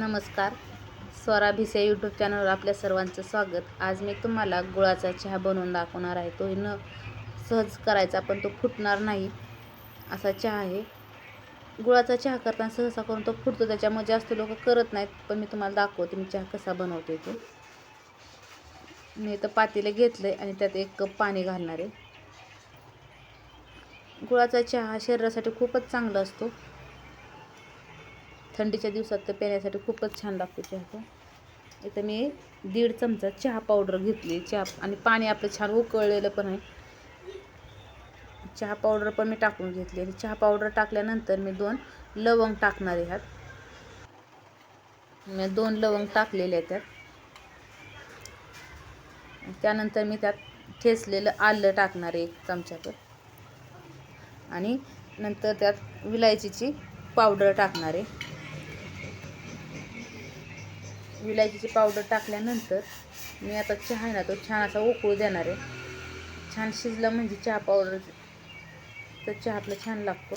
नमस्कार. स्वरा भिसे यूट्यूब चॅनलवर आपल्या सर्वांचं स्वागत. आज मी तुम्हाला गुळाचा चहा बनवून दाखवणार आहे. तो न सहज करायचा पण तो फुटणार नाही असा चहा आहे. गुळाचा चहा करताना सहसा करून तो फुटतो त्याच्यामुळे जास्त लोक करत नाहीत पण मी तुम्हाला दाखवते मी चहा कसा बनवते तो. मी तर पातेलं घेतलं आहे आणि त्यात एक कप पाणी घालणार आहे. गुळाचा चहा हा शरीरासाठी खूपच चांगला असतो. थंडीच्या दिवसात तर पिण्यासाठी खूपच छान लागतो चहा इथं मी दीड चमचा चहा पावडर घेतली. चहा आणि पाणी आपलं छान उकळलेलं पण आहे. चहा पावडर पण मी टाकून घेतली आणि चहा पावडर टाकल्यानंतर मी दोन लवंग टाकणार आहे ह्यात. मी दोन लवंग टाकलेले आहेत त्यात त्यानंतर मी त्यात ठेचलेलं आलं टाकणार आहे एक चमच्यावर आणि नंतर त्यात विलायचीची पावडर टाकणार आहे. विलायचीची पावडर टाकल्यानंतर मी आता चहा आहे ना तो छान असा उकळू देणार आहे. छान शिजला म्हणजे चहा पावडर. तर चहा आपला छान लागतो.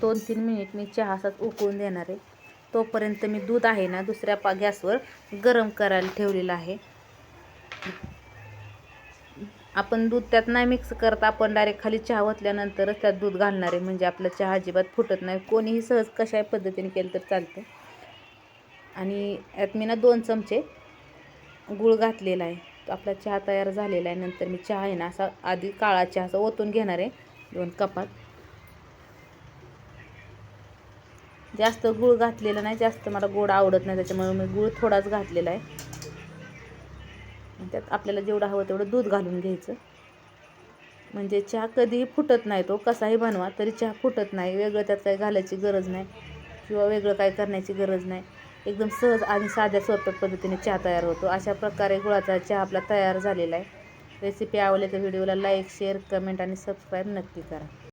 दोन तीन मिनिट मी चहा असाच उकळून देणार आहे. तोपर्यंत मी दूध आहे ना दुसऱ्या पा गॅसवर गरम करायला ठेवलेलं आहे. आपण दूध त्यात नाही मिक्स करत आपण डायरेक्ट खाली चहा ओतल्यानंतरच त्यात दूध घालणार आहे. म्हणजे आपलं चहा अजिबात फुटत नाही. कोणीही सहज कशा पद्धतीने केलं तर चालतं. आणि यात मी ना दोन चमचे गूळ घातलेला आहे. तो आपला चहा तयार झालेला आहे. नंतर मी चहा आहे ना असा आधी काळा चहा असा ओतून घेणार आहे. दोन कपात. जास्त गूळ घातलेला नाही. जास्त मला गोड आवडत नाही. त्याच्यामुळे मी गूळ थोडाच घातलेला आहे. त्यात आपल्याला जेवढं हवं तेवढं दूध घालून घ्यायचं. म्हणजे चहा कधीही फुटत नाही तो. कसाही बनवा तरी चहा फुटत नाही. वेगळं त्यात काही घालायची गरज नाही. किंवा वेगळं काय करण्याची गरज नाही. एकदम सहज आणि साध्या सोप्या पद्धतीने चहा तयार होतो. अशा प्रकारे गुळाचा चहा आपला तयार झालेला आहे. रेसिपी आवडली तर व्हिडिओला लाईक शेअर कमेंट आणि सबस्क्राईब नक्की करा.